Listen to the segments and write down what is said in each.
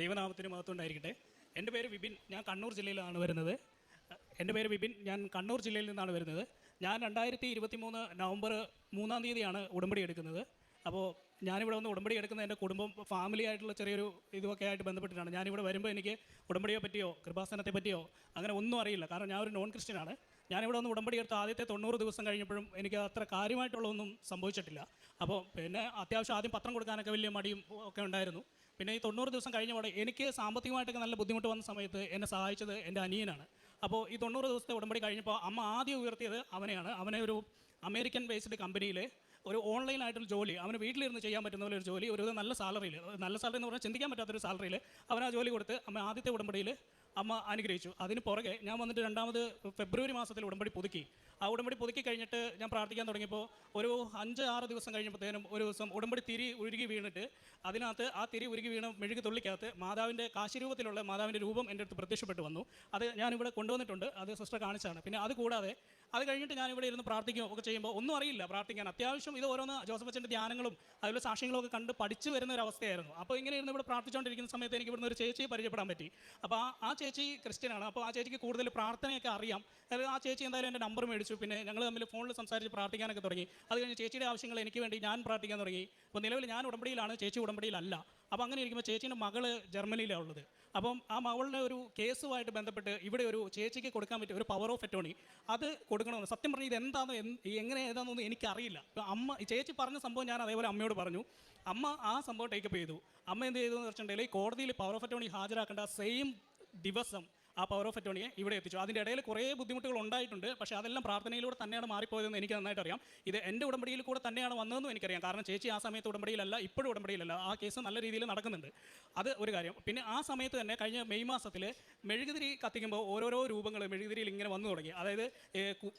ദൈവനാമത്തിന് മഹത്വം ഉണ്ടായിരിക്കട്ടെ എന്റെ പേര് വിപിൻ ഞാൻ കണ്ണൂർ ജില്ലയിലാണ് വരുന്നത്. എന്റെ പേര് വിപിൻ ഞാൻ കണ്ണൂർ ജില്ലയിൽ നിന്നാണ് വരുന്നത്. ഞാൻ രണ്ടായിരത്തി ഇരുപത്തി മൂന്ന് നവംബർ മൂന്നാം തീയതിയാണ് ഉടമ്പടി എടുക്കുന്നത്. അപ്പോൾ ഞാനിവിടെ വന്ന് ഉടമ്പടി എടുക്കുന്ന എന്റെ കുടുംബം ഫാമിലി ആയിട്ടുള്ള ചെറിയൊരു ഇതുമൊക്കെ ആയിട്ട് ബന്ധപ്പെട്ടിട്ടാണ്. ഞാനിവിടെ വരുമ്പോൾ എനിക്ക് ഉടമ്പടിയെ പറ്റിയോ കൃപാസനത്തെ പറ്റിയോ അങ്ങനെ ഒന്നും അറിയില്ല. കാരണം ഞാൻ ഒരു നോൺ ക്രിസ്ത്യനാണ് ഞാനിവിടെ വന്ന് ഉടമ്പടി എടുത്ത ആദ്യത്തെ തൊണ്ണൂറ് ദിവസം കഴിഞ്ഞപ്പോഴും എനിക്ക് അത്ര കാര്യമായിട്ടുള്ളതൊന്നും സംഭവിച്ചിട്ടില്ല. അപ്പോൾ പിന്നെ അത്യാവശ്യം ആദ്യം പത്രം കൊടുക്കാനൊക്കെ വലിയ മടിയും ഒക്കെ ഉണ്ടായിരുന്നു. പിന്നെ ഈ തൊണ്ണൂറ് ദിവസം കഴിഞ്ഞ എനിക്ക് സാമ്പത്തികമായിട്ടൊക്കെ നല്ല ബുദ്ധിമുട്ട് വന്ന സമയത്ത് എന്നെ സഹായിച്ചത് എന്റെ അനിയനാണ്. അപ്പോൾ ഈ തൊണ്ണൂറ് ദിവസത്തെ ഉടമ്പടി കഴിഞ്ഞപ്പോൾ അമ്മ ആദ്യം ഉയർത്തിയത് അവനെയാണ്. അവനെ ഒരു അമേരിക്കൻ ബേസ്ഡ് കമ്പനിയിൽ ഒരു ഓൺലൈനായിട്ടൊരു ജോലി അവന് വീട്ടിലിരുന്ന് ചെയ്യാൻ പറ്റുന്ന പോലെ ഒരു ജോലി ഒരു നല്ല സാലറിയിൽ നല്ല സാലറി എന്ന് പറഞ്ഞാൽ ചിന്തിക്കാൻ പറ്റാത്തൊരു സാലറിയിൽ അവൻ ആ ജോലി കൊടുത്ത് അമ്മ ആദ്യത്തെ ഉടമ്പടിയിൽ അമ്മ അനുഗ്രഹിച്ചു. അതിന് പുറകെ ഞാൻ വന്നിട്ട് രണ്ടാമത് ഫെബ്രുവരി മാസത്തിൽ ഉടമ്പടി പുതുക്കി. ആ ഉടമ്പടി പുതുക്കി കഴിഞ്ഞിട്ട് ഞാൻ പ്രാർത്ഥിക്കാൻ തുടങ്ങിയപ്പോൾ ഒരു അഞ്ച് ആറ് ദിവസം കഴിഞ്ഞപ്പോഴത്തേനും ഒരു ദിവസം ഉടമ്പടി തിരി ഉരുകി വീണിട്ട് അതിനകത്ത് ആ തിരി ഉരുകി വീണ മെഴുകി തുള്ളിക്കകത്ത് മാതാവിന്റെ കാശിരൂപത്തിലുള്ള മാതാവിന്റെ രൂപം എന്റെ അടുത്ത് പ്രത്യക്ഷപ്പെട്ടു വന്നു. അത് ഞാനിവിടെ കൊണ്ടുവന്നിട്ടുണ്ട്. അത് സിസ്റ്റർ കാണിച്ചാണ്. പിന്നെ അത് കൂടാതെ അത് കഴിഞ്ഞിട്ട് ഞാൻ ഇവിടെ ഇരുന്ന് പ്രാർത്ഥിക്കുകയോ ഒക്കെ ചെയ്യുമ്പോൾ ഒന്നും അറിയില്ല പ്രാർത്ഥിക്കാൻ. അത്യാവശ്യം ഇത് ഓരോന്ന് ജോസഫ് അച്ഛന്റെ ധ്യാനങ്ങളും അതിലുള്ള സാക്ഷ്യങ്ങളും ഒക്കെ കണ്ട് പഠിച്ചു വരുന്ന ഒരു അവസ്ഥയായിരുന്നു. അപ്പോൾ ഇങ്ങനെ ഇരുന്ന് ഇവിടെ പ്രാർത്ഥിച്ചുകൊണ്ടിരിക്കുന്ന സമയത്ത് എനിക്ക് ഇവിടുന്ന് ഒരു ചേച്ചിയെ പരിചയപ്പെടാൻ പറ്റി. അപ്പോൾ ആ ചേച്ചി ക്രിസ്ത്യനാണ്. അപ്പോൾ ആ ചേച്ചിക്ക് കൂടുതൽ പ്രാർത്ഥനയൊക്കെ അറിയാം. അതായത് ആ ചേച്ചി എന്തായാലും എന്റെ നമ്പർ മേടിച്ചു. പിന്നെ ഞങ്ങൾ തമ്മിൽ ഫോണിൽ സംസാരിച്ച് പ്രാർത്ഥിക്കാനൊക്കെ തുടങ്ങി. അത് കഴിഞ്ഞ് ചേച്ചിയുടെ ആവശ്യങ്ങൾ എനിക്ക് വേണ്ടി ഞാൻ പ്രാർത്ഥിക്കാൻ തുടങ്ങി. അപ്പോൾ നിലവിൽ ഞാൻ ഉടമ്പടിയിലാണ് ചേച്ചി ഉടമ്പടിയിലല്ല. അപ്പോൾ അങ്ങനെ ഇരിക്കുമ്പോൾ ചേച്ചീന്റെ മകൾ ജർമ്മനിയിലാണ് ഉള്ളത്. അപ്പം ആ മകളുടെ ഒരു കേസുമായിട്ട് ബന്ധപ്പെട്ട് ഇവിടെ ഒരു ചേച്ചിക്ക് കൊടുക്കാൻ പറ്റിയ ഒരു പവർ ഓഫ് അറ്റോണി അത് കൊടുക്കണമെന്ന്. സത്യം പറഞ്ഞാൽ ഇത് എന്താണെന്ന് എന്ത് എങ്ങനെ ഏതാണെന്നൊന്നും എനിക്കറിയില്ല. അമ്മ ചേച്ചി പറഞ്ഞ സംഭവം ഞാൻ അതേപോലെ അമ്മയോട് പറഞ്ഞു. അമ്മ ആ സംഭവം ടേക്കപ്പ് ചെയ്തു. അമ്മ എന്ത് ചെയ്തു എന്ന് വെച്ചിട്ടുണ്ടെങ്കിൽ കോടതിയിൽ പവർ ഓഫ് അറ്റോണി ഹാജരാക്കേണ്ട സെയിം ദിവസം ആ പവർ ഓഫ് അറ്റോണിയെ ഇവിടെ എത്തിച്ചു. അതിന്റെ ഇടയിൽ കുറേ ബുദ്ധിമുട്ടുകൾ ഉണ്ടായിട്ടുണ്ട്. പക്ഷേ അതെല്ലാം പ്രാർത്ഥനയിലൂടെ തന്നെയാണ് മാറിപ്പോയതെന്ന് എനിക്ക് നന്നായിട്ട് അറിയാം. ഇത് എന്റെ ഉടമ്പടിയിൽ കൂടെ തന്നെയാണ് വന്നതെന്നും എനിക്കറിയാം. കാരണം ചേച്ചി ആ സമയത്ത് ഉടമ്പടിയിലല്ല ഇപ്പോഴും ഉടമ്പടിയിലല്ല. ആ കേസ് നല്ല രീതിയിൽ നടക്കുന്നുണ്ട്. അത് ഒരു കാര്യം. പിന്നെ ആ സമയത്ത് തന്നെ കഴിഞ്ഞ മെയ് മാസത്തിൽ മെഴുകുതിരി കത്തിക്കുമ്പോൾ ഓരോരോ രൂപങ്ങൾ മെഴുകുതിരിയിൽ ഇങ്ങനെ വന്നു തുടങ്ങി. അതായത്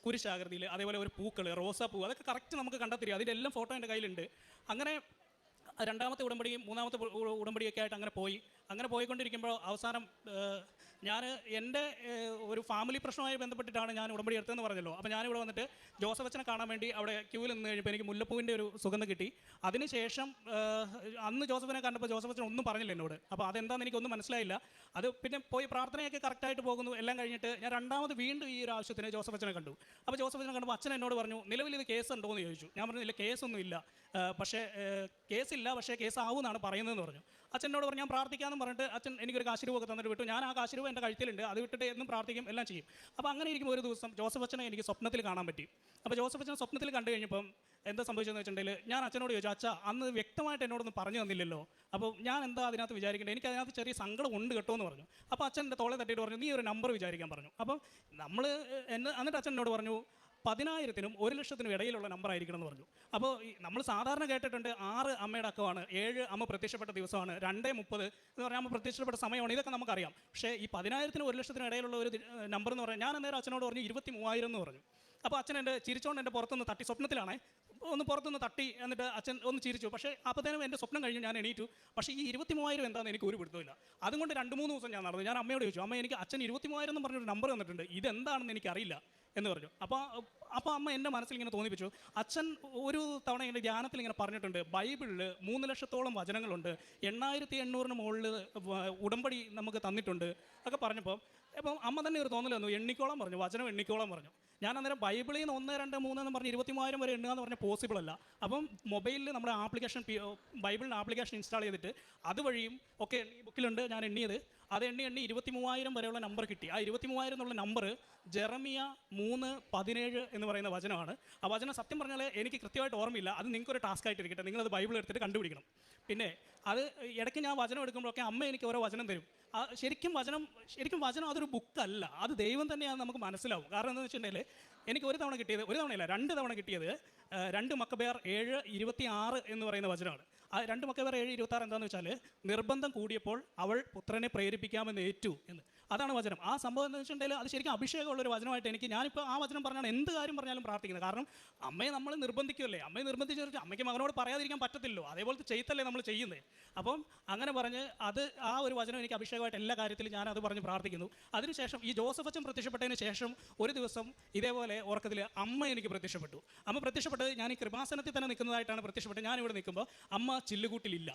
കുരിശാകൃതിയിൽ അതേപോലെ ഒരു പൂക്കൾ റോസാപ്പൂ അതൊക്കെ കറക്റ്റ് നമുക്ക് കണ്ടെത്തി അതിന്റെ എല്ലാം ഫോട്ടോ എന്റെ കയ്യിലുണ്ട്. അങ്ങനെ രണ്ടാമത്തെ ഉടമ്പടിയും മൂന്നാമത്തെ ഉടമ്പടിയൊക്കെ ആയിട്ട് അങ്ങനെ പോയി. അങ്ങനെ പോയിക്കൊണ്ടിരിക്കുമ്പോൾ അവസാനം ഞാൻ എന്റെ ഒരു ഫാമിലി പ്രശ്നവുമായി ബന്ധപ്പെട്ടിട്ടാണ് ഞാൻ ഉടമ്പടി എടുത്തതെന്ന് പറഞ്ഞല്ലോ. അപ്പോൾ ഞാനിവിടെ വന്നിട്ട് ജോസഫ് അച്ഛനെ കാണാൻ വേണ്ടി അവിടെ ക്യൂവിൽ നിന്ന് കഴിഞ്ഞപ്പോൾ എനിക്ക് മുല്ലപ്പൂവിന്റെ ഒരു സുഗന്ധം കിട്ടി. അതിനുശേഷം അന്ന് ജോസഫിനെ കണ്ടപ്പോൾ ജോസഫ് അച്ഛൻ ഒന്നും പറഞ്ഞില്ല എന്നോട്. അപ്പോൾ അതെന്താണെന്ന് എനിക്കൊന്നും മനസ്സിലായില്ല. അത് പിന്നെ പോയി പ്രാർത്ഥനയൊക്കെ കറക്റ്റായിട്ട് പോകുന്നു. എല്ലാം കഴിഞ്ഞിട്ട് ഞാൻ രണ്ടാമത് വീണ്ടും ഈ ഒരു ആവശ്യത്തിന് ജോസഫ് അച്ഛനെ കണ്ടു. അപ്പോൾ ജോസഫ് അച്ഛനെ കണ്ടപ്പോൾ അച്ഛൻ എന്നോട് പറഞ്ഞു നിലവിൽ ഇത് കേസ് ഉണ്ടോ എന്ന് ചോദിച്ചു. ഞാൻ പറഞ്ഞു ഇല്ല കേസൊന്നും ഇല്ല പക്ഷേ കേസില്ല പക്ഷേ കേസ് ആവുമെന്നാണ് പറയുന്നതെന്ന് പറഞ്ഞു. അച്ഛനോട് പറഞ്ഞു ഞാൻ പ്രാർത്ഥിക്കാമെന്ന് പറഞ്ഞിട്ട് അച്ഛൻ എനിക്കൊരു കാശിരൂപൊക്കെ തന്നിട്ട് വിട്ടു. ഞാൻ ആ കാശിരൂപ എന്റെ കഴുത്തിലുണ്ട്. അത് വിട്ടിട്ട് എന്നും പ്രാർത്ഥിക്കും എല്ലാം ചെയ്യും. അപ്പോൾ അങ്ങനെ ഇരിക്കുമ്പോൾ ഒരു ദിവസം ജോസഫ് അച്ഛനെ എനിക്ക് സ്വപ്നത്തിൽ കാണാൻ പറ്റി. അപ്പോൾ ജോസഫ് അച്ഛനെ സ്വപ്നത്തിൽ കണ്ടു കഴിഞ്ഞപ്പം എന്താ സംഭവിച്ചതെന്ന് വെച്ചിട്ടുണ്ടെങ്കിൽ ഞാൻ അച്ഛനോട് ചോദിച്ചു അച്ഛാ അന്ന് വ്യക്തമായിട്ട് എന്നോടൊന്നും പറഞ്ഞു തന്നില്ലല്ലോ. അപ്പോൾ ഞാൻ എന്താ അതിനകത്ത് വിചാരിക്കേണ്ടത്? എനിക്ക് അതിനകത്ത് ചെറിയ സങ്കടം ഉണ്ട് കേട്ടോ എന്ന് പറഞ്ഞു. അപ്പോൾ അച്ഛൻ എന്റെ തോളെ തട്ടിയിട്ട് പറഞ്ഞു നീ ഒരു നമ്പർ വിചാരിക്കാൻ പറഞ്ഞു. അപ്പം നമ്മൾ എന്നെ എന്നിട്ട് അച്ഛൻ എന്നോട് പറഞ്ഞു പതിനായിരത്തിനും ഒരു ലക്ഷത്തിനും ഇടയിലുള്ള നമ്പർ ആയിരിക്കണം എന്ന് പറഞ്ഞു. അപ്പോൾ നമ്മൾ സാധാരണ കേട്ടിട്ടുണ്ട് ആറ് അമ്മയുടെ അക്കമാണ് ഏഴ് അമ്മ പ്രത്യക്ഷപ്പെട്ട ദിവസമാണ് രണ്ടേ മുപ്പത് എന്ന് പറഞ്ഞാൽ അമ്മ പ്രത്യക്ഷപ്പെട്ട സമയമാണ്. ഇതൊക്കെ നമുക്കറിയാം. പക്ഷേ ഈ പതിനായിരത്തിനും ഒരു ലക്ഷത്തിനും ഇടയിലുള്ള ഒരു നമ്പർ എന്ന് പറഞ്ഞാൽ ഞാൻ അന്നേരം അച്ഛനോട് പറഞ്ഞു ഇരുപത്തി മൂവായിരം എന്ന് പറഞ്ഞു. അപ്പോൾ അച്ഛൻ എന്റെ ചിരിച്ചോണ്ട് എന്റെ പുറത്തുനിന്ന് തട്ടി സ്വപ്നത്തിലാണേ ഒന്ന് പുറത്തുനിന്ന് തട്ടി എന്നിട്ട് അച്ഛൻ ഒന്ന് ചിരിച്ചു. പക്ഷേ അപ്പോഴത്തേനും എന്റെ സ്വപ്നം കഴിഞ്ഞ് ഞാൻ എണീറ്റു. പക്ഷേ ഈ ഇരുപത്തി മൂവായിരം എന്താണെന്ന് എനിക്ക് ഒരു പിടുത്തമില്ല അതുകൊണ്ട് രണ്ട് മൂന്ന് ദിവസം ഞാൻ നടന്നു. ഞാൻ അമ്മയോട് ചോദിച്ചു അമ്മ എനിക്ക് അച്ഛൻ ഇരുപത്തി മൂവായിരം എന്ന് പറഞ്ഞൊരു നമ്പർ തന്നിട്ടുണ്ട്. ഇതെന്താണെന്ന് എനിക്കറിയില്ല. എന്ന് പറഞ്ഞു. അപ്പോൾ അപ്പോൾ അമ്മ എന്റെ മനസ്സിൽ ഇങ്ങനെ തോന്നിപ്പിച്ചു. അച്ഛൻ ഒരു തവണ എന്റെ ധ്യാനത്തിൽ ഇങ്ങനെ പറഞ്ഞിട്ടുണ്ട് ബൈബിളിൽ മൂന്ന് ലക്ഷത്തോളം വചനങ്ങളുണ്ട് എണ്ണായിരത്തി എണ്ണൂറിന് മുകളിൽ ഉടമ്പടി നമുക്ക് തന്നിട്ടുണ്ട് ഒക്കെ പറഞ്ഞപ്പോൾ അപ്പം അമ്മ തന്നെ ഒരു തോന്നൽ തന്നു എണ്ണിക്കോളം പറഞ്ഞു വചനം എണ്ണിക്കോളം പറഞ്ഞു. ഞാൻ അന്നേരം ബൈബിളിൽ നിന്ന് ഒന്ന് രണ്ട് മൂന്ന് എന്ന് പറഞ്ഞ് ഇരുപത്തി മൂവായിരം വരെ എണ്ണുക എന്ന് പറഞ്ഞാൽ പോസിബിൾ അല്ല. അപ്പം മൊബൈലിൽ നമ്മുടെ ആപ്ലിക്കേഷൻ ബൈബിളിന്റെ ആപ്ലിക്കേഷൻ ഇൻസ്റ്റാൾ ചെയ്തിട്ട് അതുവഴിയും ഒക്കെ ബുക്കിലുണ്ട് ഞാൻ എണ്ണിയത്. അത് എണ്ണി എണ്ണി ഇരുപത്തി മൂവായിരം വരെയുള്ള നമ്പർ കിട്ടി. ആ ഇരുപത്തി മൂവായിരം എന്നുള്ള നമ്പർ ജെറമിയ മൂന്ന് പതിനേഴ് എന്ന് പറയുന്ന വചനമാണ്. ആ വചനം സത്യം പറഞ്ഞാൽ എനിക്ക് കൃത്യമായിട്ട് ഓർമ്മയില്ല. അത് നിങ്ങൾക്ക് ഒരു ടാസ്ക് ആയിട്ട് ഇരിക്കട്ടെ നിങ്ങളത് ബൈബിൾ എടുത്തിട്ട് കണ്ടുപിടിക്കണം. പിന്നെ അത് ഇടയ്ക്ക് ഞാൻ വചനം എടുക്കുമ്പോഴൊക്കെ അമ്മ എനിക്ക് ഓരോ വചനം തരും. ശരിക്കും വചനം ശരിക്കും വചനം അതൊരു ബുക്കല്ല അത് ദൈവം തന്നെയാണ് നമുക്ക് മനസ്സിലാവും. കാരണം എന്താണെന്ന് വെച്ചിട്ടുണ്ടെങ്കിൽ എനിക്ക് ഒരു തവണ കിട്ടിയത് ഒരു തവണയല്ല രണ്ട് തവണ കിട്ടിയത് രണ്ട് മക്കബേർ ഏഴ് ഇരുപത്തി ആറ് എന്ന് പറയുന്ന വചനമാണ്. ആ രണ്ട് വേറെ ഏഴ് ഇരുപത്തി ആറ് എന്താണെന്ന് വെച്ചാൽ നിർബന്ധം കൂടിയപ്പോൾ അവൾ പുത്രനെ പ്രേരിപ്പിക്കാമെന്ന് ഏറ്റു എന്ന്. അതാണ് വചനം. ആ സംഭവം എന്ന് വെച്ചിട്ടുണ്ടെങ്കിൽ അത് ശരിക്കും അഭിഷേകമുള്ള ഒരു വചനമായിട്ട് എനിക്ക് ഞാനിപ്പോൾ ആ വചനം പറഞ്ഞാണ് എന്ത് കാര്യം പറഞ്ഞാലും പ്രാർത്ഥിക്കുന്നത്. കാരണം അമ്മയെ നമ്മൾ നിർബന്ധിക്കുമല്ലേ അമ്മയെ നിർബന്ധിച്ചു അമ്മയ്ക്ക് മകനോട് പറയാതിരിക്കാൻ പറ്റത്തില്ലോ അതേപോലത്തെ ചെയ്ത്തല്ലേ നമ്മൾ ചെയ്യുന്നത് അപ്പം അങ്ങനെ പറഞ്ഞ് അത് ആ ഒരു വചനം എനിക്ക് അഭിഷേകമായിട്ട് എല്ലാ കാര്യത്തിലും ഞാൻ അത് പറഞ്ഞ് പ്രാർത്ഥിക്കുന്നു. അതിനുശേഷം ഈ ജോസഫ് അച്ഛൻ പ്രത്യക്ഷപ്പെട്ടതിന് ശേഷം ഒരു ദിവസം ഇതേപോലെ ഓർക്കത്തിൽ അമ്മ എനിക്ക് പ്രത്യക്ഷപ്പെട്ടു. അമ്മ പ്രത്യക്ഷപ്പെട്ടത് ഞാൻ ഈ കൃപാസനത്തിൽ തന്നെ നിൽക്കുന്നതായിട്ടാണ് പ്രത്യക്ഷപ്പെട്ടത്. ഞാനിവിടെ നിൽക്കുമ്പോൾ അമ്മ ചില്ലുകൂട്ടിലില്ല.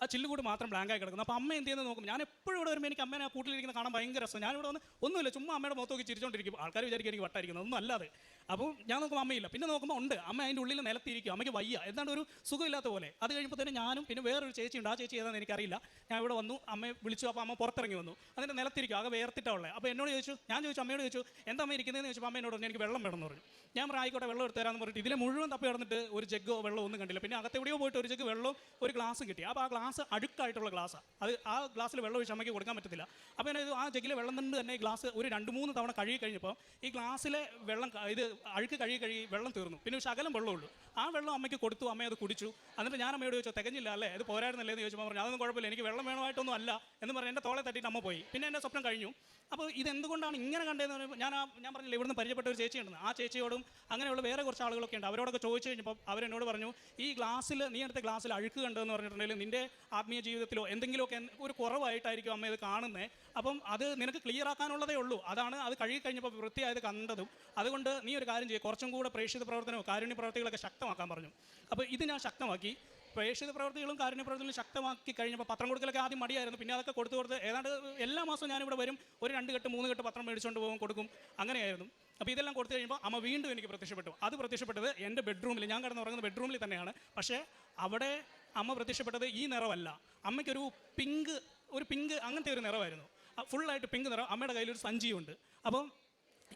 ആ ചില്ലുകൂട് മാത്രം ബ്ലാങ്കായി കിടക്കുന്നു. അപ്പോൾ അമ്മ എന്ത് ചെയ്യുന്നത് നോക്കും ഞാൻ എപ്പോഴും ഇവിടെ വരുമ്പോൾ എനിക്ക് അമ്മേനെ ആ കൂട്ടിലിരിക്കുന്ന കാണാൻ ഭയങ്കര രസം ഞാനിവിടെ വന്ന് ഒന്നുമില്ല ചുമ്മാ അമ്മയുടെ മുഖത്ത് നോക്കി ചിരിച്ചോണ്ടിരിക്കും. ആൾക്കാർ വിചാരിക്കും എനിക്ക് വട്ടായിരിക്കുന്നു. ഒന്നും അല്ലാതെ. അപ്പോൾ ഞാൻ നോക്കുമ്പോൾ അമ്മയില്ല. പിന്നെ നോക്കുമ്പോൾ ഉണ്ട്. അമ്മ അതിന്റെ ഉള്ളിൽ നിലത്തിരിക്കും അമ്മയ്ക്ക് വയ്യ. എന്താണ് ഒരു സുഖമില്ലാത്ത പോലെ. അത് കഴിയുമ്പോൾ തന്നെ ഞാനും പിന്നെ വേറൊരു ചേച്ചിയുണ്ട്. ആ ചേച്ചി ഏതാണെന്ന് എനിക്കറിയില്ല. ഞാൻ ഇവിടെ വന്നു. അമ്മയെ വിളിച്ചു. അപ്പോൾ അമ്മ പുറത്തിറങ്ങി വന്നു. അതിന്റെ നിലത്തിരിക്കും. ആകെ വേർത്തിട്ടുള്ളത് അപ്പോൾ എന്നോട് ചോദിച്ചു ഞാൻ ചോദിച്ചു അമ്മയോട് ചോദിച്ചു എന്താ അമ്മ ഇരിക്കുന്നതെന്ന് ചോദിച്ചപ്പോൾ അമ്മ എന്നോട് എനിക്ക് വെള്ളം വേണമെന്ന് പറഞ്ഞു. ഞാൻ പറഞ്ഞു ആയിക്കോട്ടെ വെള്ളം എടുത്ത് തരാമെന്ന് പറഞ്ഞിട്ട്. ഇതിലെ മുഴുവൻ തപ്പി കിടന്നിട്ട് ഒരു ജഗ്ഗോ വെള്ളമോ ഒന്നും കണ്ടില്ല. പിന്നെ അകത്തെവിടെയോ പോയിട്ട് ഒരു ജഗ് വെള്ളവും ഒരു ഗ്ലാസ് കിട്ടി. അപ്പോൾ ആ ഗ്ലാസ് അഴുക്കായിട്ടുള്ള ഗ്ലാസ്സാണ് അത് ആ ഗ്ലാസ്സിൽ വെള്ളം ഒഴിച്ച് അമ്മയ്ക്ക് കൊടുക്കാൻ പറ്റത്തില്ല. അപ്പോൾ ഞാൻ ആ ജഗ്ഗിലെ വെള്ളം തന്നെ തന്നെ ഗ്ലാസ് ഒരു രണ്ട് മൂന്ന് തവണ കഴുകി കഴിഞ്ഞപ്പോൾ ഈ ഗ്ലാസ്സിലെ വെള്ളം ഇത് അഴുക്ക് കഴുകി കഴുകി വെള്ളം തീർന്നു. പിന്നെ ശകലം വെള്ളമുള്ളൂ ആ വെള്ളം അമ്മയ്ക്ക് കൊടുത്തു അമ്മ അത് കുടിച്ചു. എന്നിട്ട് ഞാൻ അമ്മയോട് ചോദിച്ചു തികഞ്ഞില്ല അല്ലേ? അത് പോരായിരുന്നല്ലേ? എന്ന് ചോദിച്ചപ്പോൾ പറഞ്ഞു അതൊന്നും കുഴപ്പമില്ല. എനിക്ക് വെള്ളം വേണമായിട്ടൊന്നും അല്ല. എന്ന് പറഞ്ഞ് എന്റെ തോളെ തട്ടിയിട്ട് അമ്മ പോയി. പിന്നെ എന്റെ സ്വപ്നം കഴിഞ്ഞു. അപ്പോൾ ഇതെന്തുകൊണ്ടാണ് ഇങ്ങനെ കണ്ടതെന്ന് പറയുമ്പോൾ ഞാൻ ഞാൻ പറഞ്ഞില്ല ഇവിടുന്ന് പരിചയപ്പെട്ട ഒരു ചേച്ചിയുണ്ടെന്ന് ആ ചേച്ചിയോടും അങ്ങനെയുള്ള വേറെ കുറച്ച് ആളുകളൊക്കെ ഉണ്ട്. അവരോടൊക്കെ ചോദിച്ചു കഴിഞ്ഞപ്പോൾ അവരെന്നോട് പറഞ്ഞു ഈ ഗ്ലാസ്സിൽ നീ എടുത്ത ഗ്ലാസ്സിൽ അഴുക്ക് കണ്ടെന്ന് പറഞ്ഞിട്ടുണ്ടെങ്കിൽ നിന്റെ ആത്മീയ ജീവിതത്തിലോ എന്തെങ്കിലുമൊക്കെ ഒരു കുറവായിട്ടായിരിക്കും അമ്മ ഇത് കാണുന്നത് അപ്പം അത് നിനക്ക് ക്ലിയർ ആക്കാനുള്ളതേ ഉള്ളൂ. അതാണ് അത് കഴുകി കഴിഞ്ഞപ്പോൾ വൃത്തിയായത് കണ്ടതും. അതുകൊണ്ട് നീ ഒരു കാര്യം ചെയ്യുക കുറച്ചും കൂടെ പ്രേക്ഷിത പ്രവർത്തനവും കാരുണ്യ പ്രവർത്തികളൊക്കെ ശക്തമാക്കാൻ പറഞ്ഞു. അപ്പോൾ ഇത് ഞാൻ ശക്തമാക്കി. പ്രേക്ഷിത പ്രവർത്തികളും കാരുണ്യ പ്രവർത്തികളും ശക്തമാക്കി കഴിഞ്ഞപ്പോൾ പത്രം കൊടുക്കലൊക്കെ ആദ്യം മടിയായിരുന്നു. പിന്നെ അതൊക്കെ കൊടുത്തു കൊടുത്ത് ഏതാണ്ട് എല്ലാ മാസവും ഞാനിവിടെ വരും. ഒരു രണ്ട് കെട്ട് മൂന്ന് കെട്ട് പത്രം മേടിച്ചുകൊണ്ട് പോകും കൊടുക്കും. അങ്ങനെയായിരുന്നു. അപ്പോൾ ഇതെല്ലാം കൊടുത്തു കഴിയുമ്പോൾ അമ്മ വീണ്ടും എനിക്ക് പ്രത്യക്ഷപ്പെട്ടു. അത് പ്രത്യക്ഷപ്പെട്ടത് എന്റെ ബെഡ്റൂമിൽ ഞാൻ കിടന്ന് ഉറങ്ങുന്ന ബെഡ്റൂമിൽ തന്നെയാണ്. പക്ഷേ അവിടെ അമ്മ പ്രത്യക്ഷപ്പെട്ടത് ഈ നിറമല്ല. അമ്മയ്ക്കൊരു പിങ്ക് ഒരു പിങ്ക് അങ്ങനത്തെ ഒരു നിറമായിരുന്നു. ഫുള്ളായിട്ട് പിങ്ക് നിറം. അമ്മയുടെ കയ്യിലൊരു സഞ്ചിയുണ്ട്. അപ്പം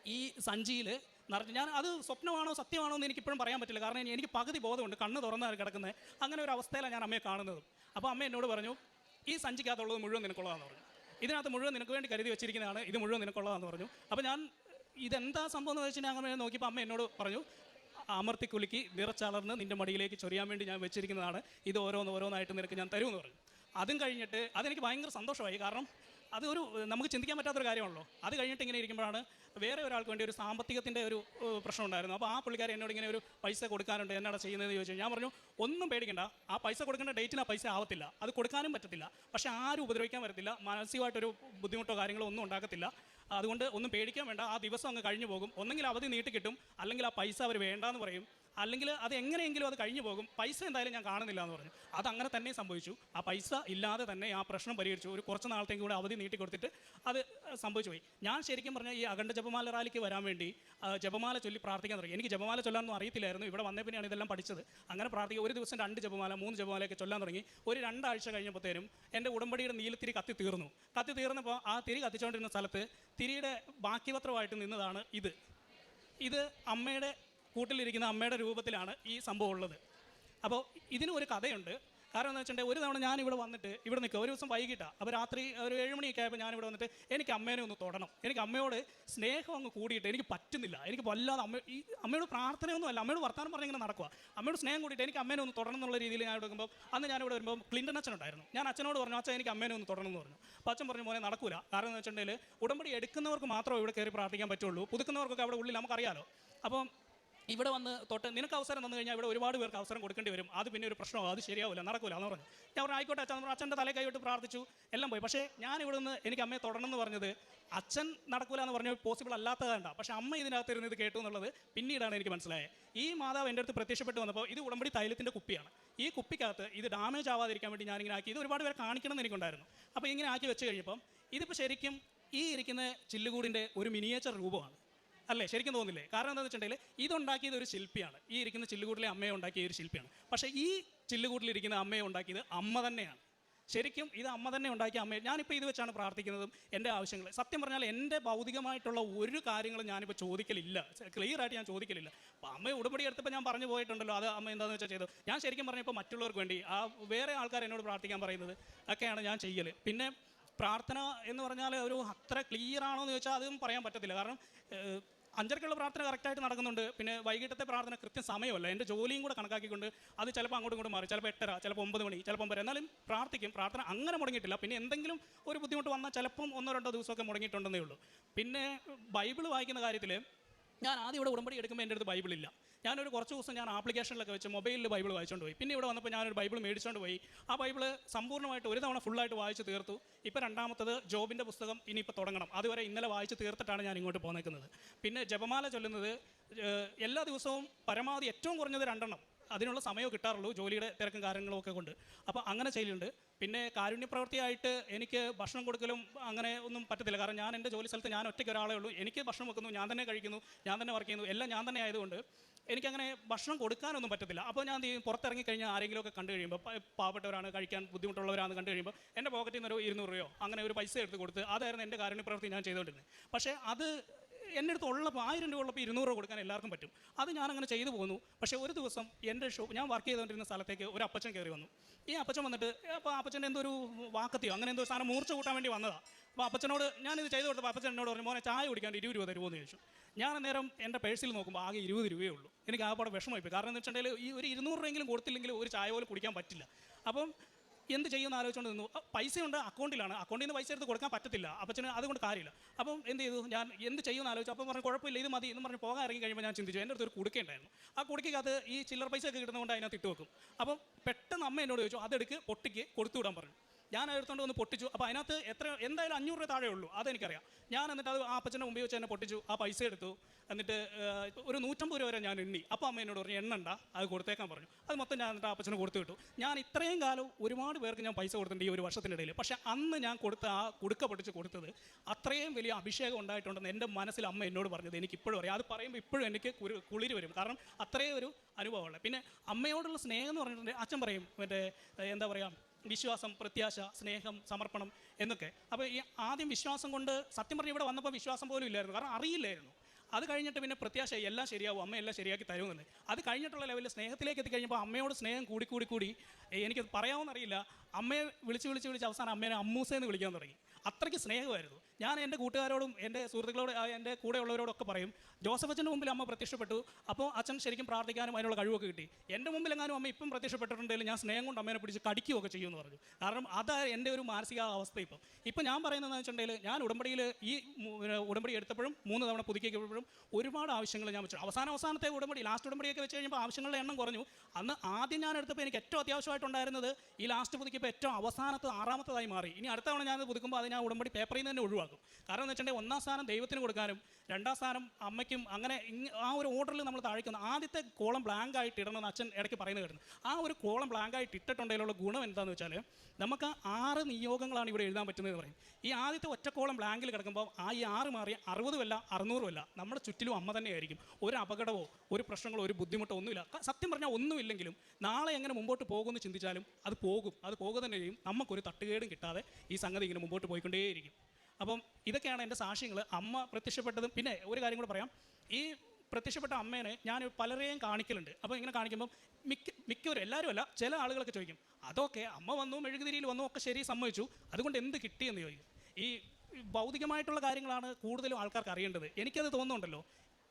ഈ സഞ്ചിയിൽ നിറഞ്ഞ് ഞാൻ അത് സ്വപ്നമാണോ സത്യമാണോ എന്ന് എനിക്കിപ്പോഴും പറയാൻ പറ്റില്ല. കാരണം എനിക്ക് പകുതി ബോധമുണ്ട്. കണ്ണ് തുറന്നാണ് കിടക്കുന്നത്. അങ്ങനെ ഒരു അവസ്ഥയിലാണ് ഞാൻ അമ്മയെ കാണുന്നതും. അപ്പോൾ അമ്മ എന്നോട് പറഞ്ഞു ഈ സഞ്ചിക്കകത്തുള്ളത് മുഴുവൻ നിനക്കുള്ളതാന്ന് പറഞ്ഞു. ഇതിനകത്ത് മുഴുവൻ നിനക്ക് വേണ്ടി കരുതി വെച്ചിരിക്കുന്നതാണ്. ഇത് മുഴുവൻ നിനക്കുള്ളതാന്ന് പറഞ്ഞു. അപ്പോൾ ഞാൻ ഇതെന്താ സംഭവം എന്ന് വെച്ചാൽ അങ്ങനെ നോക്കിയപ്പോൾ അമ്മ എന്നോട് പറഞ്ഞു അമർത്തി കുലുക്കി നിറച്ചളർന്ന് നിന്റെ മടിയിലേക്ക് ചൊരിയാൻ വേണ്ടി ഞാൻ വെച്ചിരിക്കുന്നതാണ്. ഇത് ഓരോന്ന് ഓരോന്നായിട്ട് നിനക്ക് ഞാൻ തരുമെന്ന് പറഞ്ഞു. അതും കഴിഞ്ഞിട്ട് അതെനിക്ക് ഭയങ്കര സന്തോഷമായി. കാരണം അത് ഒരു നമുക്ക് ചിന്തിക്കാൻ പറ്റാത്തൊരു കാര്യമാണല്ലോ. അത് കഴിഞ്ഞിട്ട് ഇങ്ങനെ ഇരിക്കുമ്പോഴാണ് വേറെ ഒരാൾക്ക് വേണ്ടി ഒരു സാമ്പത്തികത്തിന്റെ ഒരു പ്രശ്നം ഉണ്ടായിരുന്നു. അപ്പോൾ ആ പുള്ളിക്കാരൻ എന്നോട് ഇങ്ങനെ ഒരു പൈസ കൊടുക്കാനുണ്ട് എന്നാണ് ചെയ്യുന്നതെന്ന് ചോദിച്ചു ഞാൻ പറഞ്ഞു ഒന്നും പേടിക്കണ്ട. ആ പൈസ കൊടുക്കേണ്ട ഡേറ്റിന് ആ പൈസ ആവത്തില്ല. അത് കൊടുക്കാനും പറ്റത്തില്ല. പക്ഷേ ആരും ഉപദ്രവിക്കാൻ വരത്തില്ല. മാനസികമായിട്ടൊരു ബുദ്ധിമുട്ടോ കാര്യങ്ങളോ ഒന്നും ഉണ്ടാക്കത്തില്ല. അതുകൊണ്ട് ഒന്നും പേടിക്കാൻ വേണ്ട. ആ ദിവസം അങ്ങ് കഴിഞ്ഞു പോകും ഒന്നെങ്കിൽ അവധി നീട്ടി കിട്ടും. അല്ലെങ്കിൽ ആ പൈസ അവർ വേണ്ടാന്ന് പറയും. അല്ലെങ്കിൽ അത് എങ്ങനെയെങ്കിലും അത് കഴിഞ്ഞു പോകും. പൈസ എന്തായാലും ഞാൻ കാണുന്നില്ല എന്ന് പറഞ്ഞു. അത് അങ്ങനെ തന്നെ സംഭവിച്ചു. ആ പൈസ ഇല്ലാതെ തന്നെ ആ പ്രശ്നം പരിഹരിച്ചു. ഒരു കുറച്ച് നാളത്തേക്ക് കൂടെ അവധി നീട്ടി കൊടുത്തിട്ട് അത് സംഭവിച്ചു പോയി. ഞാൻ ശരിക്കും പറഞ്ഞാൽ ഈ അഖണ്ഡ ജപമാല റാലിക്ക് വരാൻ വേണ്ടി ജപമാല ചൊല്ലി പ്രാർത്ഥിക്കാൻ തുടങ്ങി. എനിക്ക് ജപമാല ചൊല്ലാനൊന്നും അറിയത്തില്ലായിരുന്നു. ഇവിടെ വന്നേ പിന്നെയാണ് ഇതെല്ലാം പഠിച്ചത്. അങ്ങനെ പ്രാർത്ഥിക്കുക. ഒരു ദിവസം രണ്ട് ജപമാല മൂന്ന് ജപമാലയൊക്കെ ചൊല്ലാൻ തുടങ്ങി. ഒരു രണ്ടാഴ്ച കഴിഞ്ഞപ്പോഴത്തേനും എന്റെ ഉടമ്പടിയുടെ നീലത്തിരി കത്തി തീർന്നു. കത്തി തീർന്നപ്പോൾ ആ തിരി കത്തിച്ചുകൊണ്ടിരുന്ന സ്ഥലത്ത് തിരിയുടെ ബാക്കിപത്രമായിട്ട് നിന്നതാണ് ഇത്. ഇത് അമ്മയുടെ കൂട്ടിലിരിക്കുന്ന അമ്മയുടെ രൂപത്തിലാണ് ഈ സംഭവം ഉള്ളത്. അപ്പോൾ ഇതിനും ഒരു കഥയുണ്ട്. കാരണം എന്ന് വെച്ചിട്ടുണ്ടെങ്കിൽ ഒരു തവണ ഞാൻ ഇവിടെ വന്നിട്ട് ഇവിടെ നിൽക്കുക. ഒരു ദിവസം വൈകിട്ടാണ് അപ്പോൾ രാത്രി ഒരു ഏഴ് മണിയൊക്കെ ആയപ്പോൾ ഞാൻ ഇവിടെ വന്നിട്ട് എനിക്ക് അമ്മേനെ ഒന്ന് തൊടണം. എനിക്ക് അമ്മയോട് സ്നേഹം അങ്ങ് കൂടിയിട്ട് എനിക്ക് പറ്റുന്നില്ല. എനിക്ക് വല്ലാതെ അമ്മ ഈ അമ്മയോട് പ്രാർത്ഥനയൊന്നും അല്ല. അമ്മയോട് വർത്താനം പറഞ്ഞിങ്ങനെ നടക്കുക അമ്മയോട് സ്നേഹം കൂടിയിട്ട് എനിക്ക് അമ്മേനെ ഒന്ന് തൊടണം എന്നുള്ള രീതിയിൽ ഞാൻ എടുക്കുമ്പോൾ അന്ന് ഞാൻ ഇവിടെ വരുമ്പോൾ ക്ലിന്റൺ അച്ഛൻ ഉണ്ടായിരുന്നു. ഞാൻ അച്ഛനോട് പറഞ്ഞു അച്ഛൻ എനിക്ക് അമ്മേനെ ഒന്ന് തൊടണം എന്ന് പറഞ്ഞു. അപ്പോൾ അച്ഛൻ പറഞ്ഞു മോനെ നടക്കൂല. കാരണം എന്ന് വെച്ചിട്ടുണ്ടെങ്കിൽ ഉടമ്പടി എടുക്കുന്നവർക്ക് മാത്രമേ ഇവിടെ കയറി പ്രാർത്ഥിക്കാൻ പറ്റുള്ളൂ. പുതുക്കുന്നവർക്കൊക്കെ അവിടെ ഉള്ളിൽ നമുക്കറിയാലോ. അപ്പം ഇവിടെ വന്ന് തൊട്ട് നിനക്ക് അവസരം തന്നു കഴിഞ്ഞാൽ ഇവിടെ ഒരുപാട് പേർക്ക് അവസരം കൊടുക്കേണ്ടി വരും. അത് പിന്നെ ഒരു പ്രശ്നമോ അത് ശരിയാവില്ല. നടക്കില്ല എന്ന് പറഞ്ഞു. ഞാൻ പറഞ്ഞു ആയിക്കോട്ടെ അച്ഛൻ. പറഞ്ഞു അച്ഛന്റെ തലേ കൈവിട്ട് പ്രാർത്ഥിച്ചു. എല്ലാം പോയി. പക്ഷേ ഞാൻ ഇവിടെ നിന്ന് എനിക്ക് അമ്മയെ തുടരണം എന്ന് പറഞ്ഞത് അച്ഛൻ നടക്കൂല എന്ന് പറഞ്ഞ പോസിബിൾ അല്ലാത്തതാണ് പക്ഷേ അമ്മ ഇതിനകത്ത് ഇരുന്ന് ഇത് കേട്ടു എന്നുള്ളത് പിന്നീടാണ് എനിക്ക് മനസ്സിലായത് ഈ മാതാവ് എന്റെ അടുത്ത് പ്രത്യക്ഷപ്പെട്ട് വന്നപ്പോൾ ഇത് ഉടമ്പടി തൈലത്തിന്റെ കുപ്പിയാണ്. ഈ കുപ്പിക്കകത്ത് ഇത് ഡാമേജ് ആവാതിരിക്കാൻ വേണ്ടി ഞാനിങ്ങനെ ആക്കി. ഇത് ഒരുപാട് പേരെ കാണിക്കണം എന്ന് എനിക്കുണ്ടായിരുന്നു. അപ്പോൾ ഇങ്ങനെ ആക്കി വെച്ച് കഴിഞ്ഞപ്പം ഇതിപ്പോൾ ശരിക്കും ഈ ഇരിക്കുന്ന ചില്ലുകൂടിന്റെ ഒരു മിനിയേച്ചർ രൂപമാണ്. അല്ലേ? ശരിക്കും തോന്നില്ലേ കാരണം എന്താണെന്ന് വെച്ചിട്ടുണ്ടെങ്കിൽ ഇതുണ്ടാക്കിയത് ഒരു ശില്പിയാണ്. ഈ ഇരിക്കുന്ന ചില്ലുകൂട്ടിലെ അമ്മയെ ഉണ്ടാക്കിയ ഒരു ശില്പിയാണ്. പക്ഷേ ഈ ചില്ലുകൂട്ടിലിരിക്കുന്ന അമ്മയെ ഉണ്ടാക്കിയത് അമ്മ തന്നെയാണ്. ശരിക്കും ഇത് അമ്മ തന്നെ ഉണ്ടാക്കിയ അമ്മയെ ഞാനിപ്പോൾ ഇത് വെച്ചാണ് പ്രാർത്ഥിക്കുന്നതും എന്റെ ആവശ്യങ്ങൾ സത്യം പറഞ്ഞാൽ എന്റെ ഭൗതികമായിട്ടുള്ള ഒരു കാര്യങ്ങളും ഞാനിപ്പോൾ ചോദിക്കലില്ല. ക്ലിയർ ആയിട്ട് ഞാൻ ചോദിക്കലില്ല. അപ്പോൾ അമ്മ ഉടമ്പടി എടുത്തപ്പോൾ ഞാൻ പറഞ്ഞു പോയിട്ടുണ്ടല്ലോ അത് അമ്മ എന്താണെന്ന് വെച്ചാൽ ചെയ്തു ഞാൻ ശരിക്കും പറഞ്ഞപ്പോൾ മറ്റുള്ളവർക്ക് വേണ്ടി ആ വേറെ ആൾക്കാർ എന്നോട് പ്രാർത്ഥിക്കാൻ പറയുന്നത് ഒക്കെയാണ് ഞാൻ ചെയ്യൽ പിന്നെ പ്രാർത്ഥന എന്ന് പറഞ്ഞാൽ ഒരു അത്ര ക്ലിയർ ആണോ എന്ന് ചോദിച്ചാൽ അതും പറയാൻ പറ്റത്തില്ല. കാരണം അഞ്ചരക്കുള്ള പ്രാർത്ഥന കറക്റ്റായിട്ട് നടക്കുന്നുണ്ട്. പിന്നെ വൈകിട്ടത്തെ പ്രാർത്ഥന കൃത്യം സമയമല്ല. എന്റെ ജോലിയും കൂടെ കണക്കാക്കിക്കൊണ്ട് അത് ചിലപ്പോൾ അങ്ങോട്ടും ഇങ്ങോട്ടും മാറി. ചിലപ്പോൾ എട്ടര ചിലപ്പോൾ ഒമ്പത് മണി ചിലപ്പോൾ ഒമ്പത് എന്നാലും പ്രാർത്ഥിക്കും. പ്രാർത്ഥന അങ്ങനെ മുടങ്ങിയിട്ടില്ല. പിന്നെ എന്തെങ്കിലും ഒരു ബുദ്ധിമുട്ട് വന്നാൽ ചിലപ്പം ഒന്നോ രണ്ടോ ദിവസമൊക്കെ മുടങ്ങിയിട്ടുണ്ടെന്നേ ഉള്ളൂ. പിന്നെ ബൈബിൾ വായിക്കുന്ന കാര്യത്തിൽ ഞാൻ ആദ്യം ഇവിടെ ഉടമ്പടി എടുക്കുമ്പോൾ എന്റെ അടുത്ത് ബൈബിളില്ല ഞാനൊരു കുറച്ച് ദിവസം ഞാൻ ആപ്ലിക്കേഷനിലൊക്കെ വെച്ച് മൊബൈലിൽ ബൈബിൾ വായിച്ചുകൊണ്ട് പോയി. പിന്നെ ഇവിടെ വന്നപ്പോൾ ഞാനൊരു ബൈബിൾ മേടിച്ചുകൊണ്ട് പോയി. ആ ബൈബിൾ സമ്പൂർണമായിട്ട് ഒരു തവണ ഫുള്ളായിട്ട് വായിച്ച് തീർത്തു. ഇപ്പോൾ രണ്ടാമത്തത് ജോബിന്റെ പുസ്തകം ഇനിയിപ്പോൾ തുടങ്ങണം. അതുവരെ ഇന്നലെ വായിച്ച് തീർത്തിട്ടാണ് ഞാൻ ഇങ്ങോട്ട് പോന്നേക്കുന്നത്. പിന്നെ ജപമാല ചൊല്ലുന്നത് എല്ലാ ദിവസവും പരമാവധി ഏറ്റവും കുറഞ്ഞത് രണ്ടെണ്ണം. അതിനുള്ള സമയമോ കിട്ടാറുള്ളൂ ജോലിയുടെ തിരക്കും കാര്യങ്ങളും ഒക്കെ കൊണ്ട്. അപ്പോൾ അങ്ങനെ ചെയ്യലുണ്ട്. പിന്നെ കാരുണ്യ പ്രവൃത്തിയായിട്ട് എനിക്ക് ഭക്ഷണം കൊടുക്കലും അങ്ങനെ ഒന്നും പറ്റത്തില്ല. കാരണം ഞാൻ എന്റെ ജോലി സ്ഥലത്ത് ഞാൻ ഒറ്റയ്ക്ക് ഒരാളേ ഉള്ളൂ. എനിക്ക് ഭക്ഷണം വെക്കുന്നു ഞാൻ തന്നെ കഴിക്കുന്നു ഞാൻ തന്നെ വർക്ക് ചെയ്യുന്നു എല്ലാം ഞാൻ തന്നെ ആയതുകൊണ്ട് എനിക്കങ്ങനെ ഭക്ഷണം കൊടുക്കാനൊന്നും പറ്റത്തില്ല. അപ്പോൾ ഞാൻ ചെയ്യും? പുറത്തിറങ്ങി കഴിഞ്ഞാൽ ആരെങ്കിലും ഒക്കെ കണ്ടു കഴിയുമ്പോൾ പാവപ്പെട്ടവരാണ് കഴിക്കാൻ ബുദ്ധിമുട്ടുള്ളവരാണ് കണ്ടു കഴിയുമ്പോൾ എന്റെ പോക്കറ്റിൽ നിന്ന് ഒരു ഇരുന്നൂറ് രൂപയോ അങ്ങനെ ഒരു പൈസ എടുത്ത് കൊടുത്ത് അതായിരുന്നു എന്റെ കാരുണ്യ പ്രവൃത്തി ഞാൻ ചെയ്തുകൊണ്ടിരുന്നത്. പക്ഷേ അത് എന്റെ അടുത്ത് ഉള്ളപ്പോൾ ആയിരം രൂപ ഉള്ളപ്പോൾ ഇരുന്നൂറ് രൂപ കൊടുക്കാൻ എല്ലാവർക്കും പറ്റും. അത് ഞാൻ അങ്ങനെ ചെയ്തു പോകുന്നു പക്ഷേ ഒരു ദിവസം എന്റെ ഷോപ്പ് ഞാൻ വർക്ക് ചെയ്തുകൊണ്ടിരുന്ന സ്ഥലത്തേക്ക് ഒരു അപ്പച്ചൻ കയറി വന്നു. ഈ അപ്പച്ചൻ വന്നിട്ട് അപ്പോൾ അപ്പച്ചന്റെ എന്തോ ഒരു വാക്കത്തിയോ അങ്ങനെ എന്തോ സാധനം മൂർച്ച കൂട്ടാൻ വേണ്ടി വന്നതാണ് അപ്പോൾ അപ്പച്ചനോട് ഞാനിത് ചെയ്തു കൊടുത്തപ്പോൾ അപ്പച്ചൻ എന്നോട് പറഞ്ഞു മോനെ ചായ കുടിക്കാൻ ഇരുപത് രൂപ തരുമോ എന്ന് ചോദിച്ചു. ഞാൻ അന്നേരം എന്റെ പേഴ്സിൽ നോക്കുമ്പോൾ ആകെ ഇരുപത് രൂപയേ ഉള്ളൂ. എനിക്ക് ആ വിഷമമായി വിഷമമായിപ്പോയി കാരണം എന്ന് വെച്ചിട്ടുണ്ടെങ്കിൽ ഈ ഒരു ഇരുന്നൂറ് രൂപയെങ്കിലും കൊടുത്തില്ലെങ്കിൽ ഒരു ചായ പോലും കുടിക്കാൻ പറ്റില്ല. അപ്പം എന്ത് ചെയ്യുമെന്ന് ആലോചിച്ചുകൊണ്ട് നിന്നു. പൈസ പൈസയുണ്ട് അക്കൗണ്ടിലാണ്. അക്കൗണ്ടിൽ നിന്ന് പൈസ എടുത്ത് കൊടുക്കാൻ പറ്റത്തില്ല. അപ്പച്ചന് അതുകൊണ്ട് കാര്യമില്ല. അപ്പം എന്ത് ചെയ്തു? ഞാൻ എന്ത് ചെയ്യുമെന്ന് ആലോചിച്ചു. അപ്പം പറഞ്ഞു കുഴപ്പമില്ല ഇത് മതി എന്ന് പറഞ്ഞ് പോകാൻ ഇറങ്ങി കഴിയുമ്പോൾ ഞാൻ ചിന്തിച്ചു എന്റെ അടുത്ത് ഒരു കുടുക്കയുണ്ടായിരുന്നു ആ കുടുക്കകത്ത് ഈ ചില്ലർ പൈസ ഒക്കെ കിട്ടുന്നതുകൊണ്ട് അതിനകത്ത് ഇട്ട് വെക്കും. അപ്പം പെട്ടെന്ന് അമ്മ എന്നോട് ചോദിച്ചു അതെടുക്ക് പൊട്ടിക്ക് കൊടുത്തു വിടാൻ പറഞ്ഞു. ഞാൻ എടുത്തുകൊണ്ട് വന്ന് പൊട്ടിച്ചു. അപ്പോൾ അതിനകത്ത് എത്ര എന്തായാലും അഞ്ഞൂറ് രൂപ താഴെ ഉള്ളൂ. അതെനിക്കറിയാം. ഞാൻ എന്നിട്ട് അത് ആ അപ്പച്ചന്റെ മുമ്പിൽ വെച്ച് തന്നെ പൊട്ടിച്ചു. ആ പൈസ എടുത്തു. എന്നിട്ട് ഒരു നൂറ്റമ്പത് രൂപ വരെ ഞാൻ എണ്ണി. അപ്പോൾ അമ്മ എന്നോട് പറഞ്ഞു എണ്ണണ്ട. അത് കൊടുത്തേക്കാൻ പറഞ്ഞു. അത് മൊത്തം ഞാൻ എന്നിട്ട് ആ അപ്പച്ചന് കൊടുത്തു വിട്ടു. ഞാൻ ഇത്രയും കാലം ഒരുപാട് പേർക്ക് ഞാൻ പൈസ കൊടുത്തിട്ടുണ്ട് ഈ ഒരു വർഷത്തിനിടയിൽ. പക്ഷേ അന്ന് ഞാൻ കൊടുത്ത ആ കുടുക്ക പൊട്ടിച്ച് കൊടുത്തത് അത്രയും വലിയ അഭിഷേകം ഉണ്ടായിട്ടുണ്ടെന്ന് എന്റെ മനസ്സിൽ അമ്മ എന്നോട് പറഞ്ഞത് എനിക്ക് ഇപ്പോഴും അറിയാം. അത് പറയുമ്പോൾ ഇപ്പോഴും എനിക്ക് കുളിര് വരും. കാരണം അത്രയും ഒരു അനുഭവമുള്ളത് പിന്നെ അമ്മയോടുള്ള സ്നേഹം എന്ന് പറഞ്ഞിട്ടുണ്ടെങ്കിൽ അച്ഛൻ പറയും മറ്റേ എന്താ പറയുക വിശ്വാസം പ്രത്യാശ സ്നേഹം സമർപ്പണം എന്നൊക്കെ. അപ്പോൾ ഈ ആദ്യം വിശ്വാസം കൊണ്ട് സത്യം പറഞ്ഞ് ഇവിടെ വന്നപ്പോൾ വിശ്വാസം പോലും ഇല്ലായിരുന്നു. കാരണം അറിയില്ലായിരുന്നു. അത് കഴിഞ്ഞിട്ട് പിന്നെ പ്രത്യാശ എല്ലാം ശരിയാവും അമ്മ എല്ലാം ശരിയാക്കി തരുമെന്നുണ്ട് അത് കഴിഞ്ഞിട്ടുള്ള ലെവലിൽ സ്നേഹത്തിലേക്ക് എത്തിക്കഴിഞ്ഞപ്പോൾ അമ്മയോട് സ്നേഹം കൂടി കൂടി കൂടി എനിക്കത് പറയാമെന്നറിയില്ല അമ്മയെ വിളിച്ച് വിളിച്ച് വിളിച്ച് അവസാനം അമ്മേനെ അമ്മൂസേന്ന് വിളിക്കാൻ തുടങ്ങി. അത്രയ്ക്ക് സ്നേഹമായിരുന്നു. ഞാൻ എന്റെ കൂട്ടുകാരോടും എന്റെ സുഹൃത്തുക്കളോട് എന്റെ കൂടെ ഉള്ളവരോടൊക്കെ പറയും ജോസഫ് അച്ഛന്റെ മുമ്പിൽ അമ്മ പ്രത്യക്ഷപ്പെട്ടു. അപ്പോൾ അച്ഛൻ ശരിക്കും പ്രാർത്ഥിക്കാനും അതിനുള്ള കഴിവൊക്കെ കിട്ടി. എന്റെ മുമ്പിൽ എങ്ങാനും അമ്മ ഇപ്പം പ്രത്യക്ഷപ്പെട്ടിട്ടുണ്ടെങ്കിൽ ഞാൻ സ്നേഹം കൊണ്ട് അമ്മേനെ പിടിച്ച് കടിക്കുകയൊക്കെ ചെയ്യുമെന്ന് പറഞ്ഞു. കാരണം അതാ എന്റെ ഒരു മാനസികാവസ്ഥ ഇപ്പം. ഇപ്പം ഞാൻ പറയുന്നതെന്ന് വെച്ചിട്ടുണ്ടെങ്കിൽ ഞാൻ ഉടമ്പടിയിൽ ഈ ഉടമ്പടി എടുത്തപ്പോഴും മൂന്ന് തവണ പുതുക്കിയപ്പോഴും ഒരുപാട് ആവശ്യങ്ങൾ ഞാൻ വെച്ചു അവസാന അവസാനത്തെ ഉടമ്പടി ലാസ്റ്റ് ഉടമ്പടിയൊക്കെ വെച്ച് കഴിഞ്ഞപ്പോൾ ആവശ്യങ്ങളുടെ എണ്ണം കുറഞ്ഞു. അന്ന് ആദ്യം ഞാൻ എടുത്തപ്പോൾ എനിക്ക് ഏറ്റവും അത്യാവശ്യമായിട്ടുണ്ടായിരുന്നത് ഈ ലാസ്റ്റ് പുതുക്കിയപ്പോൾ ഏറ്റവും അവസാനത്തെ ആറാമത്തതായി മാറി. ഇനി അടുത്ത തവണ ഞാൻ പുതുക്കുമ്പോൾ ഞാൻ ഉടമ്പടി പേപ്പറിൽ നിന്ന് തന്നെ ഒഴിവാക്കും. കാരണം എന്ന് വെച്ചിട്ടുണ്ടെങ്കിൽ ഒന്നാം സ്ഥാനം ദൈവത്തിന് കൊടുക്കാനും രണ്ടാം സ്ഥാനം അമ്മയ്ക്കും അങ്ങനെ ആ ഒരു ഓർഡറിൽ നമ്മൾ താഴ്ക്കുന്ന ആദ്യത്തെ കോളം ബ്ലാങ്ക് ആയിട്ട് ഇടണമെന്ന് അച്ഛൻ ഇടയ്ക്ക് പറയുന്നത് കേട്ടു ആ ഒരു കോളം ബ്ലാങ്ക് ആയിട്ട് ഇട്ടിട്ടുണ്ടെങ്കിലുള്ള ഗുണം എന്താണെന്ന് വെച്ചാൽ നമുക്ക് ആറ് നിയോഗങ്ങളാണ് ഇവിടെ എഴുതാൻ പറ്റുന്നത് പറയും. ഈ ആദ്യത്തെ ഒറ്റ കോളം ബ്ലാങ്കിൽ കിടക്കുമ്പോൾ ആ ഈ ആറ് മാറി അറുപതുമല്ല അറുന്നൂറുമല്ല നമ്മുടെ ചുറ്റിലും അമ്മ തന്നെയായിരിക്കും ഒരു അപകടമോ ഒരു പ്രശ്നങ്ങളോ ഒരു ബുദ്ധിമുട്ടോ ഒന്നുമില്ല. സത്യം പറഞ്ഞാൽ ഒന്നുമില്ലെങ്കിലും നാളെ എങ്ങനെ മുമ്പോട്ട് പോകുമെന്ന് ചിന്തിച്ചാലും അത് പോകും. അത് പോകുക തന്നെ ചെയ്യും നമുക്കൊരു തട്ടുകേടും കിട്ടാതെ ഈ സംഗതി ഇങ്ങനെ മുമ്പോട്ട് പോയിക്കൊണ്ടേയിരിക്കും. അപ്പം ഇതൊക്കെയാണ് എന്റെ സാക്ഷ്യങ്ങൾ. അമ്മ പ്രത്യക്ഷപ്പെട്ടതും പിന്നെ ഒരു കാര്യം കൂടെ പറയാം. ഈ പ്രത്യക്ഷപ്പെട്ട അമ്മേനെ ഞാൻ പലരെയും കാണിക്കലുണ്ട്. അപ്പോൾ ഇങ്ങനെ കാണിക്കുമ്പം മിക്ക മിക്കവരും എല്ലാവരും അല്ല ചില ആളുകളൊക്കെ ചോദിക്കും അതൊക്കെ അമ്മ വന്നു മെഴുകുതിരിയിൽ വന്നു ഒക്കെ ശരി സമ്മതിച്ചു. അതുകൊണ്ട് എന്ത് കിട്ടിയെന്ന് ചോദിക്കും. ഈ ഭൗതികമായിട്ടുള്ള കാര്യങ്ങളാണ് കൂടുതലും ആൾക്കാർക്ക് അറിയേണ്ടത്. എനിക്കത് തോന്നുന്നുണ്ടല്ലോ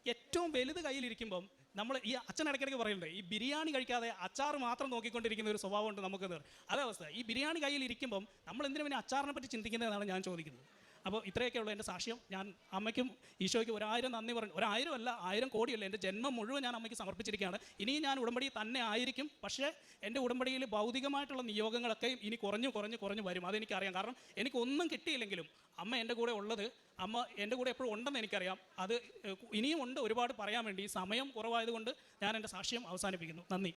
ഏറ്റവും വലുത് കയ്യിലിരിക്കുമ്പം നമ്മൾ ഈ അച്ഛൻ ഇടയ്ക്കിടയ്ക്ക് പറയുന്നുണ്ട് ഈ ബിരിയാണി കഴിക്കാതെ അച്ചാർ മാത്രം നോക്കിക്കൊണ്ടിരിക്കുന്ന ഒരു സ്വഭാവമുണ്ട് നമുക്ക് അതേ അവസ്ഥ. ഈ ബിരിയാണി കയ്യിൽ ഇരിക്കുമ്പം നമ്മൾ എന്തിനു പിന്നെ അച്ചാറിനെ പറ്റി ചിന്തിക്കുന്നതെന്നാണ് ഞാൻ ചോദിക്കുന്നത്. അപ്പോൾ ഇത്രയൊക്കെ ഉള്ളൂ എന്റെ സാക്ഷ്യം. ഞാൻ അമ്മയ്ക്കും ഈശോയ്ക്കും ഒരായിരം നന്ദി പറഞ്ഞു. ഒരായിരം അല്ല ആയിരം കോടിയല്ല. എന്റെ ജന്മം മുഴുവൻ ഞാൻ അമ്മയ്ക്ക് സമർപ്പിച്ചിരിക്കുകയാണ്. ഇനിയും ഞാൻ ഉടമ്പടി തന്നെ ആയിരിക്കും. പക്ഷേ എന്റെ ഉടമ്പടിയിൽ ഭൗതികമായിട്ടുള്ള നിയോഗങ്ങളൊക്കെ ഇനി കുറഞ്ഞു കുറഞ്ഞു കുറഞ്ഞു വരും. അതെനിക്കറിയാം. കാരണം എനിക്കൊന്നും കിട്ടിയില്ലെങ്കിലും അമ്മ എന്റെ കൂടെ ഉള്ളത് അമ്മ എന്റെ കൂടെ എപ്പോഴും ഉണ്ടെന്ന് എനിക്കറിയാം. അത് ഇനിയും ഉണ്ട്. ഒരുപാട് പറയാൻ വേണ്ടി സമയം കുറവായതുകൊണ്ട് ഞാൻ എന്റെ സാക്ഷ്യം അവസാനിപ്പിക്കുന്നു. നന്ദി.